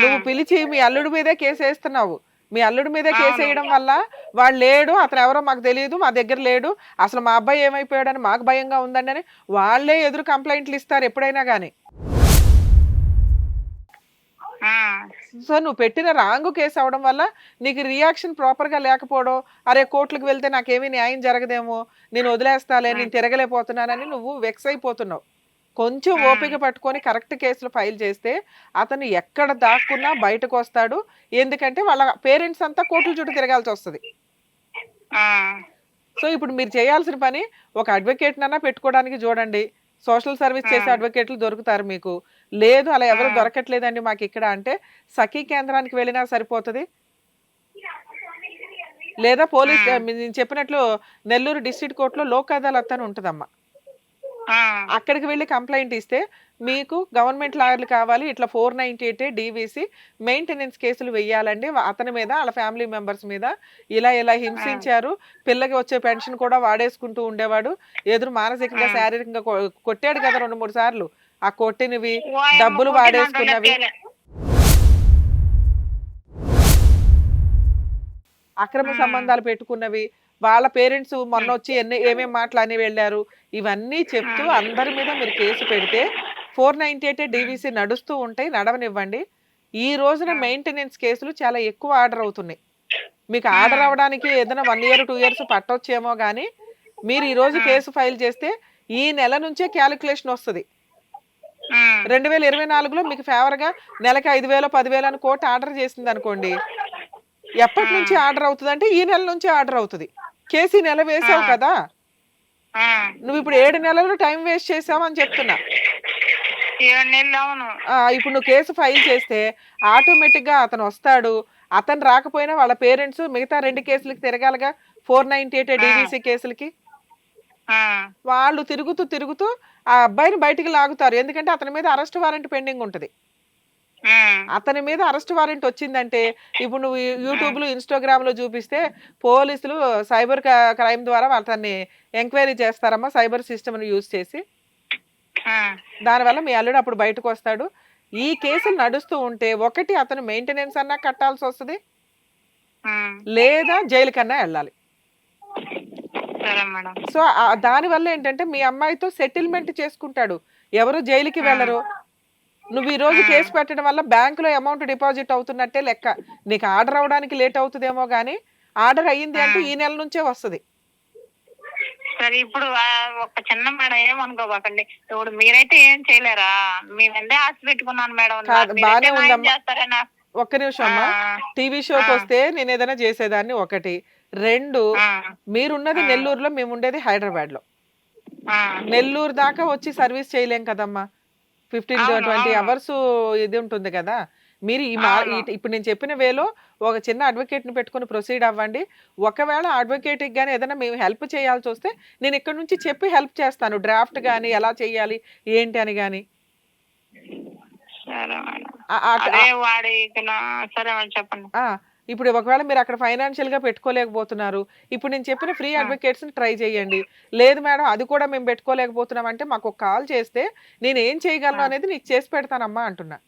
నువ్వు పిలిచి మీ అల్లుడి మీదే కేసు వేస్తున్నావు మీ అల్లుడి మీదే కేసు. వేయడం వల్ల వాడు లేడు అతను ఎవరో మాకు తెలియదు మా దగ్గర లేడు అసలు మా అబ్బాయి ఏమైపోయాడని మాకు భయంగా ఉందండి అని వాళ్ళే ఎదురు కంప్లైంట్లు ఇస్తారు ఎప్పుడైనా కానీ సో నువ్వు పెట్టిన రాంగ్ కేసు అవడం వల్ల నీకు రియాక్షన్ ప్రాపర్గా లేకపోవడం అరే కోర్టులకు వెళ్తే నాకేమీ న్యాయం జరగదేమో నేను వదిలేస్తాలే నేను తిరగలేకపోతున్నానని నువ్వు వెక్స్ అయిపోతున్నావు. కొంచెం. ఓపిక పట్టుకొని కరెక్ట్ కేసులు ఫైల్ చేస్తే అతను ఎక్కడ దాక్కున్నా బయటకు వస్తాడు ఎందుకంటే వాళ్ళ పేరెంట్స్ అంతా కోర్టుల చుట్టూ తిరగాల్సి వస్తుంది సో ఇప్పుడు మీరు చేయాల్సిన పని ఒక అడ్వకేట్ నన్నా పెట్టుకోవడానికి చూడండి సోషల్ సర్వీస్ చేసే. అడ్వకేట్లు దొరుకుతారు మీకు లేదు అలా ఎవరు. దొరకట్లేదండి మాకు ఇక్కడ అంటే సఖీ కేంద్రానికి వెళ్ళినా సరిపోతుంది లేదా పోలీస్. నేను చెప్పినట్లు నెల్లూరు డిస్ట్రిక్ట్ కోర్టులో లోక్ అదాలత్ అని ఉంటుందమ్మా అక్కడికి వెళ్ళి కంప్లైంట్ ఇస్తే మీకు గవర్నమెంట్ లాయర్లు కావాలి ఇట్లా four ninety eight DVC maintenance కేసులు వెయ్యాలండి అతని మీద వాళ్ళ ఫ్యామిలీ మెంబర్స్ మీద ఇలా ఇలా హింసించారు. పిల్లకి వచ్చే పెన్షన్ కూడా వాడేసుకుంటూ ఉండేవాడు. ఎదురు మానసికంగా. శారీరకంగా కొట్టాడు కదా రెండు మూడు సార్లు. ఆ కొట్టినవి డబ్బులు వాడేసుకున్నవి. అక్రమ. సంబంధాలు పెట్టుకున్నవి. వాళ్ళ పేరెంట్స్ మొన్న వచ్చి ఎన్ని ఏమేం మాటలని వెళ్ళారు ఇవన్నీ చెప్తూ. అందరి మీద మీరు కేసు పెడితే ఫోర్ నైన్టీ ఎయిట్ డీవీసీ నడుస్తూ ఉంటాయి నడవనివ్వండి ఈ రోజున. మెయింటెనెన్స్ కేసులు చాలా ఎక్కువ ఆర్డర్ అవుతున్నాయి మీకు. ఆర్డర్ అవ్వడానికి ఏదైనా వన్ ఇయర్ టూ ఇయర్స్ పట్టొచ్చేమో కానీ మీరు ఈ రోజు. కేసు ఫైల్ చేస్తే ఈ నెల నుంచే క్యాలిక్యులేషన్ వస్తుంది రెండు వేల ఇరవై నాలుగులో మీకు ఫేవర్గా నెలకి ఐదు వేలు పదివేలు అని కోర్టు ఆర్డర్ చేసింది అనుకోండి ఎప్పటి నుంచి ఆర్డర్ అవుతుంది అంటే ఈ నెల నుంచి ఆర్డర్ అవుతుంది. కేసు నెల వేసావు. కదా. నువ్వు ఇప్పుడు ఏడు నెలలు టైం వేస్ట్ చేసావు అని చెప్తున్నా. ఇప్పుడు నువ్వు కేసు ఫైల్ చేస్తే ఆటోమేటిక్గా అతను వస్తాడు. అతను రాకపోయినా వాళ్ళ పేరెంట్స్ మిగతా రెండు కేసులకి తిరగాలిగా? ఫోర్ నైన్టీ ఎయిట్ డీవీసీ కేసులకి? వాళ్ళు తిరుగుతూ తిరుగుతూ ఆ అబ్బాయిని బయటికి లాగుతారు. ఎందుకంటే అతని మీద అరెస్ట్ వారెంట్ పెండింగ్ ఉంటుంది. అతని మీద అరెస్ట్ వారెంట్ వచ్చిందంటే ఇప్పుడు నువ్వు యూట్యూబ్లో ఇన్స్టాగ్రామ్లో చూపిస్తే పోలీసులు సైబర్ క్రైమ్ ద్వారా అతన్ని ఎంక్వైరీ చేస్తారమ్మా సైబర్ సిస్టమ్ యూజ్ చేసి. దానివల్ల మీ అల్లుడు అప్పుడు బయటకు వస్తాడు. ఈ కేసులు నడుస్తూ ఉంటే ఒకటి అతను మెయింటెనెన్స్ అన్నా కట్టాల్సి వస్తుంది. లేదా జైలు కన్నా వెళ్ళాలి సో ఆ- దానివల్ల ఏంటంటే మీ అమ్మాయితో సెటిల్మెంట్ చేసుకుంటాడు. ఎవరు జైలుకి వెళ్ళరు. నువ్వు ఈ రోజు కేసు పెట్టడం వల్ల బ్యాంకులో అమౌంట్ డిపాజిట్ అవుతున్నట్టే లెక్క. నీకు ఆర్డర్ అవడానికి లేట్ అవుతుందేమో కానీ ఆర్డర్ అయ్యింది అంటే ఈ నెల నుంచే వస్తుంది. సరే ఇప్పుడు ఒక చిన్న మేడం ఏమనుకోబాకండి. ఇప్పుడు మీరైతే ఏం చేయలేరా? మేము ఎందే ఆశ పెట్టుకున్నాను మేడం. బానే ఉందమ్మా. ఒక్క నిమిషం అమ్మా. టీవీ షోకి. వస్తే నేను ఏదైనా చేసేదాన్ని ఒకటి. రెండు మీరున్నది. నెల్లూరులో మేము ఉండేది హైదరాబాద్లో నెల్లూరు దాకా వచ్చి సర్వీస్ చేయలేం కదమ్మా. Fifteen twenty. అవర్స్ ఇది ఉంటుంది కదా. మీరు ఈ మా ఇప్పుడు నేను చెప్పిన వేలో ఒక చిన్న అడ్వకేట్ని పెట్టుకొని ప్రొసీడ్ అవ్వండి. ఒకవేళ అడ్వకేట్ గానీ ఏదైనా మేము హెల్ప్ చేయాల్సి వస్తే నేను ఇక్కడ నుంచి చెప్పి హెల్ప్ చేస్తాను. డ్రాఫ్ట్ గానీ ఎలా చేయాలి ఏంటి అని గానీ. సరే చెప్పండి. ఇప్పుడు ఒకవేళ మీరు అక్కడ ఫైనాన్షియల్గా పెట్టుకోలేకపోతున్నారు ఇప్పుడు నేను చెప్పిన ఫ్రీ ఆ. అడ్వకేట్స్ని ట్రై చేయండి లేదు మేడం అది కూడా మేము పెట్టుకోలేకపోతున్నాం అంటే మాకు ఒక కాల్ చేస్తే నేను ఏం చేయగలను. అనేది నీకు చేసి పెడతానమ్మా అంటున్నా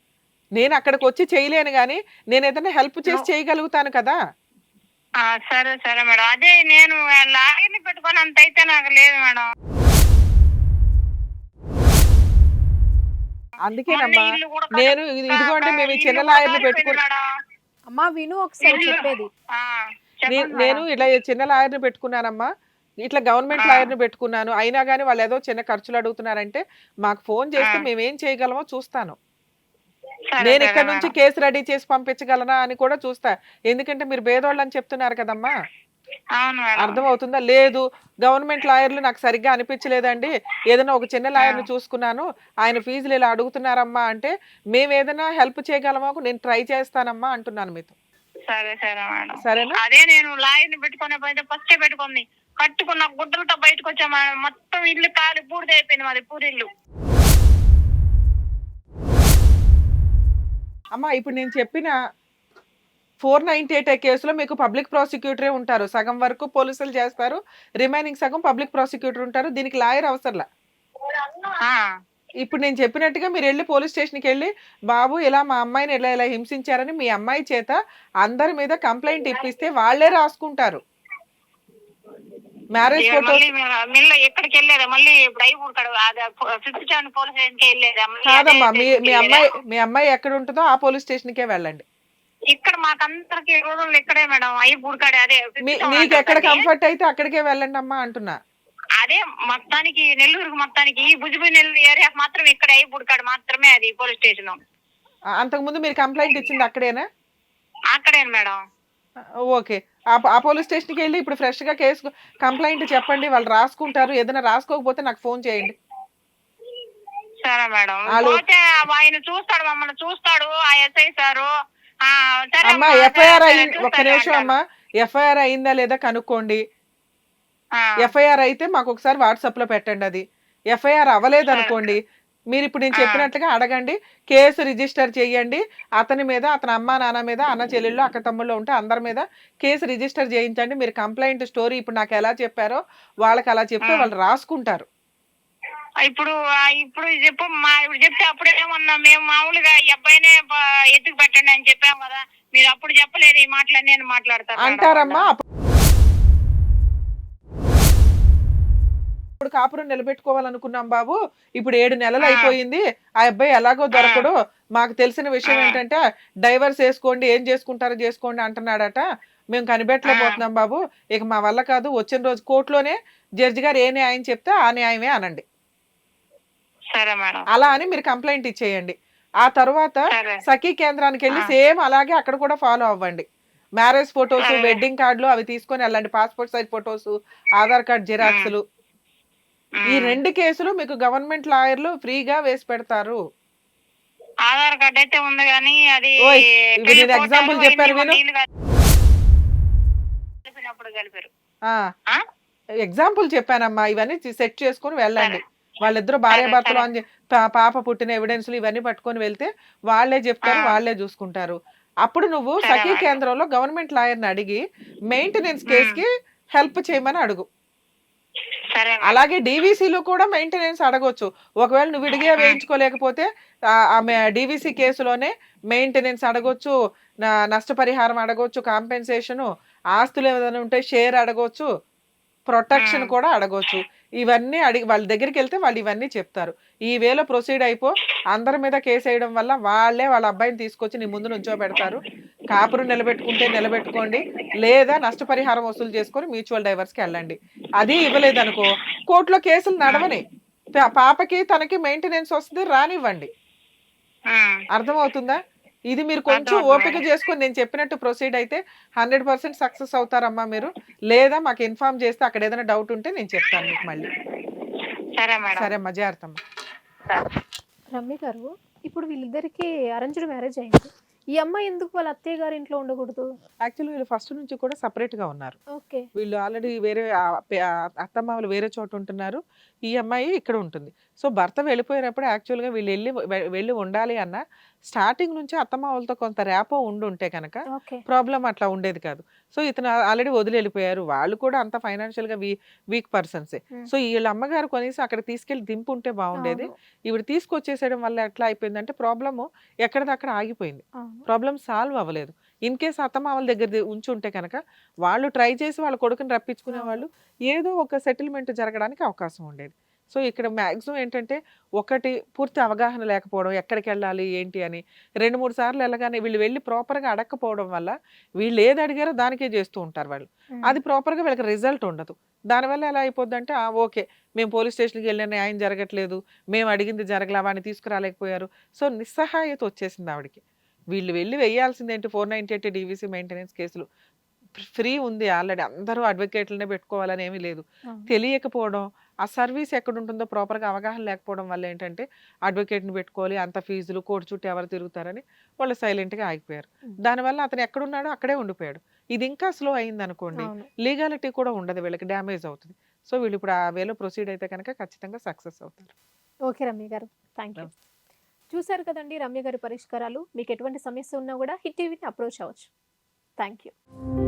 నేను అక్కడికి వచ్చి చేయలేను కానీ నేను ఏదైనా హెల్ప్ చేసి చేయగలుగుతాను కదా సరే సరే మేడం అదే నేను లాగిన్ పెట్టుకొని అంత అయితే నాకు లేదు మేడం అందుకేనమ్మా నేను ఇది- ఇదిగోండి మేము ఈ చిన్న కూడా లాయర్ని కాలిపోయింది పెట్టుకుని మేడం. అమ్మా విను ఒకసారి చెప్పేది నేను. ఇలా చిన్న లాయర్ని పెట్టుకున్నానమ్మా ఇట్లా గవర్నమెంట్. లాయర్ని పెట్టుకున్నాను అయినా కానీ వాళ్ళు ఏదో చిన్న ఖర్చులు అడుగుతున్నారంటే మాకు ఫోన్ చేస్తే. మేము ఏం చేయగలమో చూస్తాను నేను ఇక్కడ నుంచి. కేసు రెడీ చేసి పంపించగలనా అని కూడా చూస్తా ఎందుకంటే మీరు భేదోళ్ళు అని చెప్తున్నారు కదమ్మా అర్థమవుతుందా? లేదు గవర్నమెంట్ లాయర్లు నాకు సరిగ్గా అనిపించలేదండి. ఏదైనా ఒక చిన్న లాయర్ని. చూసుకున్నాను. ఆయన ఫీజులు ఇలా అడుగుతున్నారమ్మా అంటే మేము ఏదైనా హెల్ప్ చేయగలమో? నేను ట్రై చేస్తానమ్మా అంటున్నాను మీతో. సరే సరే మేడం. సరేనా? అదే నేను లాయర్ని పెట్టుకునే పోయితే ఫస్ట్ పెట్టుకుంది. కట్టుకున్న గుడ్డలతో బయటకు వచ్చా మేడం? మొత్తం ఇల్లు కాలి బూడిద అయిపోయింది మాది పూరిల్లు. అమ్మా ఇప్పుడు నేను చెప్పిన ఫోర్ నైన్టీ ఎయిట్ కేసులో మీకు పబ్లిక్ ప్రాసిక్యూటరే ఉంటారు. సగం వరకు పోలీసులు చేస్తారు. రిమైనింగ్ సగం పబ్లిక్ ప్రాసిక్యూటర్ ఉంటారు. దీనికి లాయర్ అవసరంలా? ఇప్పుడు నేను చెప్పినట్టుగా మీరు వెళ్ళి పోలీస్ స్టేషన్కి వెళ్ళి బాబు ఇలా మా అమ్మాయిని ఇలా ఇలా హింసించారని మీ అమ్మాయి చేత అందరి మీద కంప్లైంట్ ఇప్పిస్తే వాళ్ళే రాసుకుంటారు. మ్యారేజ్ కాదమ్మా మీ మీ? అమ్మాయి మీ అమ్మాయి ఎక్కడ ఉంటుందో ఆ పోలీస్ స్టేషన్కే వెళ్ళండి. ఇక్కడ మాకందరికి రోజులు ఇక్కడే మేడం అయ్యి బుడకాడే అదే fifth మీ town నీకు అంటారు ఎక్కడ. కంఫర్ట్ అయితే అక్కడికే వెళ్ళండి అమ్మా అంటున్నా. అదే మొత్తానికి నెల్లూరుకి మొత్తానికి ఈ భుజబి నెల్లూరు ఏరియా మాత్రం ఇక్కడ అయ్యి బుడకాడు మాత్రమే అది పోలీస్ స్టేషన్. ఆ, అంతకుముందు మీరు కంప్లైంట్ ఇచ్చింది అక్కడేనా? అక్కడే మేడం. ఓకే. ఆ పోలీస్ స్టేషన్కి వెళ్ళి ఇప్పుడు ఫ్రెష్గా కేసు కంప్లైంట్ చెప్పండి వాళ్ళు రాసుకుంటారు. ఏదైనా రాసుకోకపోతే నాకు ఫోన్ చేయండి. సరే మేడం. పోతే ఆయన చూస్తాడు మమ్మల్ని చూస్తాడు ఆ ఎస్ఐ సరే. అమ్మా ఎఫ్ఐఆర్ అయింది చూస్తాడు నిమిషం. అమ్మా. ఎఫ్ఐఆర్ అయిందా లేదా కనుక్కోండి. ఎఫ్ఐఆర్ అయితే మాకు ఒకసారి వాట్సాప్లో పెట్టండి అది. ఎఫ్ఐఆర్ అవ్వలేదు అనుకోండి. మీరు ఇప్పుడు నేను. చెప్పినట్లుగా అడగండి. కేసు రిజిస్టర్ చేయండి. అతని మీద అతని అమ్మా నాన్న మీద అన్న చెల్లెళ్ళు అక్క తమ్ముళ్ళు ఉంటే అందరి మీద కేసు రిజిస్టర్ చేయించండి. మీరు కంప్లైంట్ స్టోరీ ఇప్పుడు నాకు ఎలా చెప్పారో వాళ్ళకి అలా చెప్తే. వాళ్ళు రాసుకుంటారు. ఇప్పుడు ఇప్పుడు చెప్పు మా ఇప్పుడు చెప్తే అప్పుడు ఏమన్నా మేము మామూలుగా ఈ అబ్బాయినే ఎత్తుకు పెట్టండి అని చెప్పాం కదా. మీరు అప్పుడు చెప్పలేదు ఈ మాటలు నేను మాట్లాడతాను. అంటారమ్మా ఇప్పుడు కాపురం నిలబెట్టుకోవాలనుకున్నాం బాబు. ఇప్పుడు ఏడు నెలలు. అయిపోయింది. ఆ అబ్బాయి ఎలాగో దొరకడు. మాకు తెలిసిన విషయం. ఏంటంటే డైవర్స్ వేసుకోండి ఏం చేసుకుంటారో చేసుకోండి అంటున్నాడట. మేము కనిపెట్టలేకపోతున్నాం బాబు. ఇక మా వల్ల కాదు. వచ్చిన రోజు కోర్టులోనే జడ్జి గారు ఏ న్యాయం చెప్తే ఆ న్యాయమే అనండి. సరే మేడం. అలా అని మీరు కంప్లైంట్ ఇచ్చేయండి. ఆ తర్వాత సఖీ కేంద్రానికి వెళ్ళి. సేమ్ అలాగే అక్కడ కూడా ఫాలో అవ్వండి. Marriage photos. వెడ్డింగ్ కార్డులు అవి తీసుకొని వెళ్ళండి. Passport size photos Aadhaar card జిరాక్స్లు. ఈ. రెండు కేసులు మీకు గవర్నమెంట్ లాయర్లు ఫ్రీగా వేసి పెడతారు. ఆధార్ కార్డ్ అయితే ఉంది కానీ అది నేను చెప్పాను కలిపారు. ఆ. ఆ? ఎగ్జాంపుల్ చెప్పానమ్మా. ఇవన్నీ సెట్ చేసుకొని వెళ్ళండి. వాళ్ళిద్దరు భార్య భర్తలు. అని పాప పుట్టిన ఎవిడెన్స్లు ఇవన్నీ పట్టుకొని వెళ్తే వాళ్ళే చెప్తారు. వాళ్ళే చూసుకుంటారు అప్పుడు నువ్వు సఖీ. కేంద్రంలో గవర్నమెంట్ లాయర్ని అడిగి మెయింటెనెన్స్. కేసుకి హెల్ప్ చేయమని అడుగు. అలాగే డీవీసీలో కూడా మెయింటెనెన్స్ అడగొచ్చు ఒకవేళ నువ్వు విడిగా వేయించుకోలేకపోతే ఆమె డీవీసీ కేసులోనే మెయింటెనెన్స్ అడగొచ్చు నష్టపరిహారం అడగొచ్చు కాంపెన్సేషన్ ఆస్తులు ఏదైనా ఉంటే షేర్ అడగొచ్చు ప్రొటెక్షన్. కూడా అడగొచ్చు ఇవన్నీ అడిగి వాళ్ళ దగ్గరికి వెళ్తే వాళ్ళు ఇవన్నీ చెప్తారు. ఈ వేలో ప్రొసీడ్ అయిపో అందరి మీద కేసు వేయడం వల్ల వాళ్ళే వాళ్ళ అబ్బాయిని తీసుకొచ్చి నీ ముందు నుంచో పెడతారు. కాపురం నిలబెట్టుకుంటే నిలబెట్టుకోండి. లేదా నష్టపరిహారం వసూలు చేసుకొని మ్యూచువల్ డైవర్స్కి వెళ్ళండి. అది ఇవ్వలేదనుకో కోర్టులో కేసులు నడవని. పాపకి తనకి మెయింటెనెన్స్ వస్తుంది రానివ్వండి. అర్థమవుతుందా? ఇది మీరు కొంచెం ఓపిక. చేసుకొని నేను చెప్పినట్టు ప్రొసీడ్ అయితే హండ్రెడ్ పర్సెంట్ సక్సెస్ అవుతారమ్మా మీరు. లేదా మాకు ఇన్ఫార్మ్ చేస్తే అక్కడ ఏదైనా డౌట్ ఉంటే నేను చెప్తాను మీకు మళ్ళీ. సరే మేడం. సరే అమ్మా జాగ్రత్త అమ్మా సరే. రమ్య గారు ఇప్పుడు వీళ్ళిద్దరికి అరేంజ్డ్ మ్యారేజ్ అయింది. ఈ అమ్మాయి ఎందుకు వాళ్ళ అత్తయ్య గారి ఇంట్లో ఉండకూడదు? యాక్చువల్లీ వీళ్ళు ఫస్ట్ నుంచి కూడా separate గా ఉన్నారు. ఓకే. వీళ్ళు ఆల్రెడీ వేరే అత్తమామలు వేరే చోట ఉంటున్నారు. ఈ అమ్మాయి ఇక్కడ ఉంటుంది. సో భర్త వెళ్ళిపోయినప్పుడు యాక్చువల్గా వీళ్ళు వెళ్ళి వెళ్ళి ఉండాలి అన్న స్టార్టింగ్ నుంచి అత్తమామలతో కొంత ర్యాపో ఉండి ఉంటే కనుక ప్రాబ్లం అట్లా ఉండేది కాదు. సో ఇతను ఆల్రెడీ వదిలి వెళ్ళిపోయారు. వాళ్ళు కూడా అంత ఫైనాన్షియల్గా వీ వీక్ పర్సన్సే. సో వీళ్ళ అమ్మగారు కొనేసి అక్కడ తీసుకెళ్ళి దింపు ఉంటే బాగుండేది ఇవిడ తీసుకొచ్చేసేయడం వల్ల ఎట్లా అయిపోయిందంటే ప్రాబ్లము ఎక్కడిదక్కడ ఆగిపోయింది. ప్రాబ్లం సాల్వ్ అవ్వలేదు. ఇన్ కేస్ అత్తమామల దగ్గర ది- ఉంచి ఉంటే కనుక వాళ్ళు ట్రై చేసి వాళ్ళ కొడుకుని రప్పించుకునే వాళ్ళు ఏదో ఒక సెటిల్మెంట్ జరగడానికి అవకాశం ఉండేది. సో ఇక్కడ మ్యాక్సిమం ఏంటంటే ఒకటి పూర్తి అవగాహన లేకపోవడం ఎక్కడికి వెళ్ళాలి ఏంటి అని. రెండు మూడు సార్లు వెళ్ళగానే వీళ్ళు వెళ్ళి ప్రాపర్గా అడగకపోవడం వల్ల వీళ్ళు ఏది అడిగారో దానికే చేస్తూ ఉంటారు వాళ్ళు. అది ప్రాపర్గా వీళ్ళకి రిజల్ట్ ఉండదు. దానివల్ల ఎలా అయిపోద్దంటే ఆ, ఓకే మేము పోలీస్ స్టేషన్కి వెళ్ళిన న్యాయం జరగట్లేదు మేము అడిగింది జరగలే వాడిని తీసుకురాలేకపోయారు. సో నిస్సహాయత వచ్చేసింది ఆవిడకి. వీళ్ళు వెళ్ళి వేయాల్సింది ఏంటి four ninety eight DVC maintenance కేసులు. ఫ్రీ ఉంది ఆల్రెడీ. అందరూ అడ్వకేట్లనే పెట్టుకోవాలని ఏమీ లేదు. తెలియకపోవడం ఆ సర్వీస్ ఎక్కడ ఉంటుందో ప్రాపర్గా అవగాహన లేకపోవడం వల్ల ఏంటంటే అడ్వకేట్ని పెట్టుకోవాలి అంత ఫీజులు కోర్టు చుట్టూ ఎవరు తిరుగుతారని వాళ్ళు సైలెంట్గా ఆగిపోయారు. దానివల్ల అతను ఎక్కడున్నాడో అక్కడే ఉండిపోయాడు. ఇది ఇంకా స్లో అయింది అనుకోండి లీగాలిటీ కూడా ఉండదు వీళ్ళకి డ్యామేజ్ అవుతుంది. సో వీళ్ళు ఇప్పుడు ఆ వేలో ప్రొసీడ్ అయితే కనుక ఖచ్చితంగా సక్సెస్ అవుతారు. ఓకే రమ్య గారు థ్యాంక్ యూ. చూశారు కదండి రమ్య గారి పరిష్కారాలు మీకు ఎటువంటి సమస్య ఉన్నా కూడా హిట్ టీవీని అప్రోచ్ అవ్వచ్చు. Thank you.